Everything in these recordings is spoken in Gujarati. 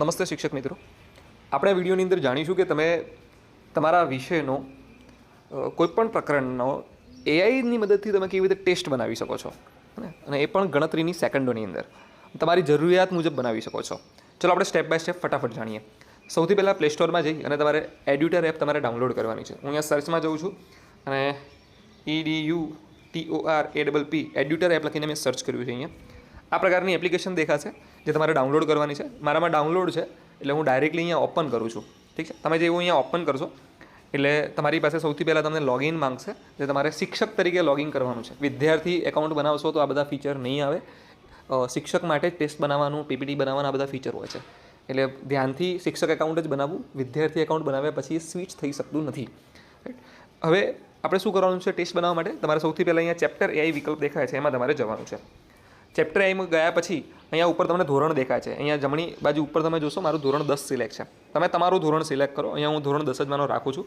નમસ્તે શિક્ષક મિત્રો. આપણે વિડીયોની અંદર જાણીશું કે તમે તમારા વિષયનો કોઈપણ પ્રકરણનો એઆઈની મદદથી તમે કેવી રીતે ટેસ્ટ બનાવી શકો છો અને એ પણ ગણતરીની સેકન્ડોની અંદર. તમારી જરૂરિયાત મુજબ બનાવી શકો છો. ચલો આપણે સ્ટેપ બાય સ્ટેપ ફટાફટ જાણીએ. સૌથી પહેલાં પ્લે સ્ટોરમાં જઈ અને તમારે એડ્યુટર એપ તમારે ડાઉનલોડ કરવાની છે. હું અહીંયા સર્ચમાં જઉં છું અને E D U T O R A double P Edutor app લખીને મેં સર્ચ કર્યું છે અહીંયા. આ પ્રકારની એપ્લિકેશન દેખાશે. જે તમારે ડાઉનલોડ કરવાની છે. મારામાં ડાઉનલોડ છે, એટલે હું ડાયરેક્ટલી અહીંયા ઓપન કરું છું. ઠીક છે? તમે જેવું અહીંયા ઓપન કરશો, એટલે તમારી પાસે સૌથી પહેલાં તમને લોગિન માંગશે, જે તમારે શિક્ષક તરીકે લોગિન કરવાનું છે. વિદ્યાર્થી એકાઉન્ટ બનાવશો તો આ બધા ફીચર નહીં આવે. શિક્ષક માટે જ ટેસ્ટ બનાવવાનું પીપીટી બનાવવાના બધા ફીચર હોય છે. એટલે ધ્યાનથી શિક્ષક એકાઉન્ટ જ બનાવવું, વિદ્યાર્થી એકાઉન્ટ બનાવ્યા પછી સ્વિચ થઈ શકતું નથી? હવે આપણે શું કરવાનું છે ટેસ્ટ બનાવવા માટે? તમારે સૌથી પહેલાં અહીંયા ચેપ્ટર એઆઈ વિકલ્પ દેખાય છે, એમાં તમારે જવાનું છે. ચેપ્ટર એમ ગયા પછી અહીંયા ઉપર તમને ધોરણ દેખાય છે. અહીંયા જમણી બાજુ ઉપર તમે જોશો મારું ધોરણ દસ સિલેક્ટ છે. તમે તમારું ધોરણ સિલેક્ટ કરો. અહીંયા હું ધોરણ દસ જ માનો રાખું છું.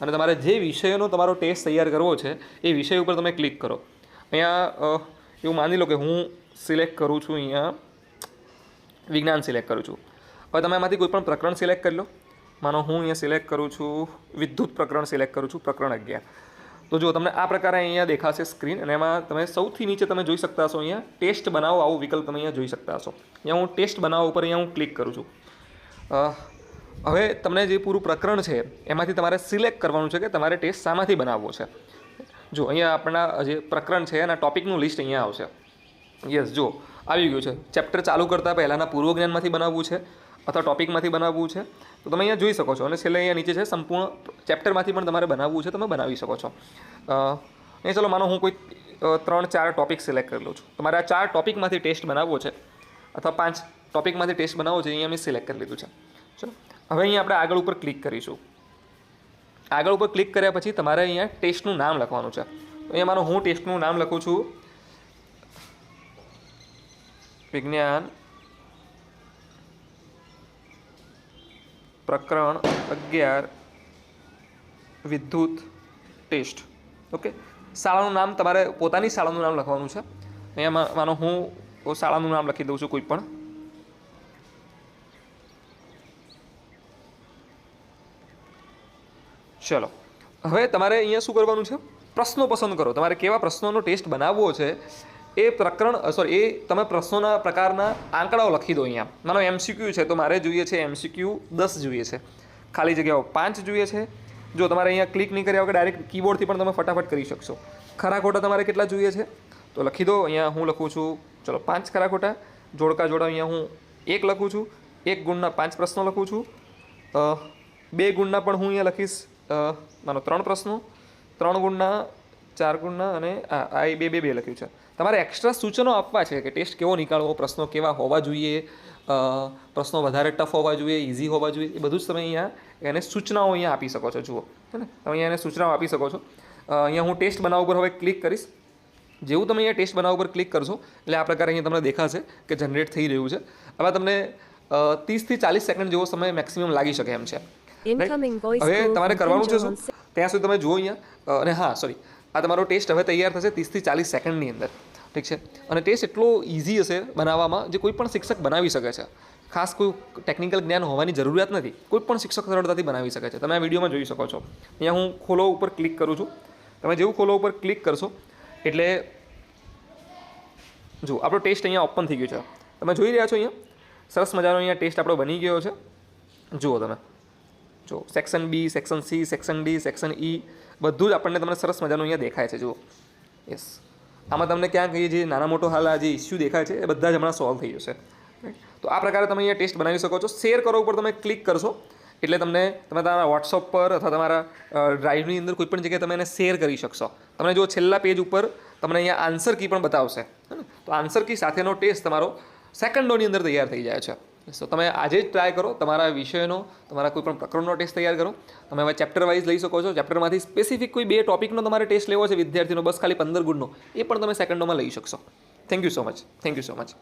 અને તમારે જે વિષયનો તમારો ટેસ્ટ તૈયાર કરવો છે, એ વિષય ઉપર તમે ક્લિક કરો. અહીંયા એવું માની લો કે હું સિલેક્ટ કરું છું અહીંયા, વિજ્ઞાન સિલેક્ટ કરું છું. હવે તમે એમાંથી કોઈ પણ પ્રકરણ સિલેક્ટ કરી લો. માનો હું અહીંયા સિલેક્ટ કરું છું, વિદ્યુત પ્રકરણ સિલેક્ટ કરું છું, પ્રકરણ અગિયાર. તો જો તમને આ પ્રકારે અહીંયા દેખાશે સ્ક્રીન અને એમાં તમે સૌથી નીચે તમે જોઈ શકતા હશો અહીંયા, ટેસ્ટ બનાવો, આવો વિકલ્પ તમે અહીંયા જોઈ શકતા હશો. અહીંયા હું ટેસ્ટ બનાવો ઉપર અહીંયા હું ક્લિક કરું છું. હવે તમને જે પૂરું પ્રકરણ છે, એમાંથી તમારે સિલેક્ટ કરવાનું છે કે તમારે ટેસ્ટ શામાંથી બનાવવો છે. જો, અહીંયા આપણા જે પ્રકરણ છે, એના ટોપિકનું લિસ્ટ અહીંયા આવશે. યસ જો આવી ગયું છે. ચેપ્ટર ચાલુ કરતાં પહેલાંના પૂર્વ જ્ઞાનમાંથી બનાવવું છે. અથવા ટોપિકમાંથી બનાવવું છે, તો તમે અહીંયા જોઈ શકો છો. અને છેલ્લે અહીંયા નીચે છે, સંપૂર્ણ ચેપ્ટરમાંથી પણ તમારે બનાવવું છે, તમે બનાવી શકો છો. એ ચલો માનો હું કોઈ ત્રણ, ચાર ટોપિક સિલેક્ટ કરી લઉં છું. તમારે આ ચાર ટોપિકમાંથી ટેસ્ટ બનાવવો છે, અથવા પાંચ ટોપિકમાંથી ટેસ્ટ બનાવવો છે અહીંયા મેં સિલેક્ટ કરી લીધું છે. ચલો, હવે અહીંયા આપણે આગળ ઉપર ક્લિક કરીશું. આગળ ઉપર ક્લિક કર્યા પછી તમારે અહીંયા ટેસ્ટનું નામ લખવાનું છે. તો અહીંયા માનો હું ટેસ્ટનું નામ લખું છું. વિજ્ઞાન પ્રકરણ અગિયાર, વિદ્યુત ટેસ્ટ. ઓકે? શાળાનું નામ તમારે, પોતાની શાળાનું નામ લખવાનું છે. અહીંયા માનો હું શાળાનું નામ લખી દઉં છું કોઈ પણ. ચલો. હવે તમારે અહીંયા શું કરવાનું છે? પ્રશ્નો પસંદ કરો. તમારે કેવા પ્રશ્નોનો ટેસ્ટ બનાવવો છે? એ પ્રકરણ સોરી એ તમે પ્રશ્નોના પ્રકારના આંકડાઓ લખી દો અહીંયા. માનો એમસીક્યુ છે તો મારે જોઈએ છે એમસીક્યુ દસ જોઈએ છે. ખાલી જગ્યાઓ પાંચ જોઈએ છે. જો તમારે અહીંયા ક્લિક નહીં કર્યા વગર ડાયરેક્ટ કીબોર્ડથી પણ તમે ફટાફટ કરી શકશો. ખરા ખોટા તમારે કેટલા જોઈએ છે? તો લખી દો, અહીંયા હું લખું છું, ચલો, પાંચ ખરા ખોટા. જોડકા જોડા અહીંયા હું એક લખું છું, એક ગુણના પાંચ પ્રશ્નો લખું છું. બે ગુણના પણ હું અહીંયા લખીશ. માનો ત્રણ પ્રશ્નો. ત્રણ ગુણના, ચાર ગુણના અને આ એ બે બે બે લખ્યું છે. તમારે એક્સ્ટ્રા સૂચનો આપવા છે કે ટેસ્ટ કેવો નીકાળવો પ્રશ્નો કેવા હોવા જોઈએ પ્રશ્નો વધારે ટફ હોવા જોઈએ ઇઝી હોવા જોઈએ એ બધું જ તમે અહીંયા એને સૂચનાઓ અહીંયા આપી શકો છો. જુઓ હે ને? તમે અહીંયા એને સૂચનાઓ આપી શકો છો. અહીંયા હું ટેસ્ટ બનાવવા ઉપર હવે ક્લિક કરીશ. જેવું તમે અહીંયા ટેસ્ટ બનાવવા ઉપર ક્લિક કરશો એટલે આ પ્રકારે અહીંયા તમને દેખાશે કે જનરેટ થઈ રહ્યું છે. હવે તમને ત્રીસથી ચાલીસ સેકન્ડ જેવો સમય મેક્સિમમ લાગી શકે એમ છે. હવે તમારે કરવાનું છે? શું ત્યાં સુધી તમે જુઓ અહીંયા અને હા સોરી આ તમારો ટેસ્ટ હવે તૈયાર થશે ત્રીસથી ચાલીસ સેકન્ડની અંદર. ઠીક છે? અને ટેસ્ટ એટલો ઇઝી હશે બનાવવામાં જે કોઈ પણ શિક્ષક બનાવી શકે છે. ખાસ કોઈ ટેકનિકલ જ્ઞાન હોવાની જરૂરિયાત નથી. કોઈ પણ શિક્ષક સરળતાથી બનાવી શકે છે. તમે આ વિડીયોમાં જોઈ શકો છો. અહીંયા હું ખોલો ઉપર ક્લિક કરું છું. તમે જેવું ખોલો ઉપર ક્લિક કરશો, એટલે જો, આપણો ટેસ્ટ અહીંયા ઓપન થઈ ગયો છે. તમે જોઈ રહ્યા છો અહીંયા? સરસ મજાનો અહીંયા ટેસ્ટ આપણો બની ગયો છે. જુઓ તમે. જો section B section C section D section E બધું જ આપણને તમને સરસ મજાનું અહીંયા દેખાય છે, જુઓ. યસ આમાં તમને ક્યાંક એ જે નાના મોટો હાલ આ જે ઇસ્યુ દેખાય છે, એ બધા જ હમણાં સોલ્વ થઈ જશે. તો આ પ્રકારે તમે અહીંયા ટેસ્ટ બનાવી શકો છો. શેર કરો ઉપર તમે ક્લિક કરશો, એટલે તમને તમે તમારા વોટ્સઅપ પર અથવા તમારા ડ્રાઈવની અંદર કોઈ પણ જગ્યાએ તમે એને શેર કરી શકશો. તમને જો છેલ્લા પેજ ઉપર તમને અહીંયા આન્સર કી પણ બતાવશે? તો આન્સર કી સાથેનો ટેસ્ટ તમારો સેકન્ડોની અંદર તૈયાર થઈ જાય છે. તો તમે આજે જ ટ્રાય કરો તમારા વિષયનો, તમારા કોઈ પણ પ્રકરણનો ટેસ્ટ તૈયાર કરો. તમે હવે ચેપ્ટર વાઇઝ લઈ શકો છો. ચેપ્ટરમાંથી સ્પેસિફિક કોઈ બે ટોપિકનો તમારે ટેસ્ટ લેવો છે વિદ્યાર્થીનો, બસ ખાલી પંદર ગુણનો, એ પણ તમે સેકન્ડોમાં લઈ શકશો. Thank you so much thank you so much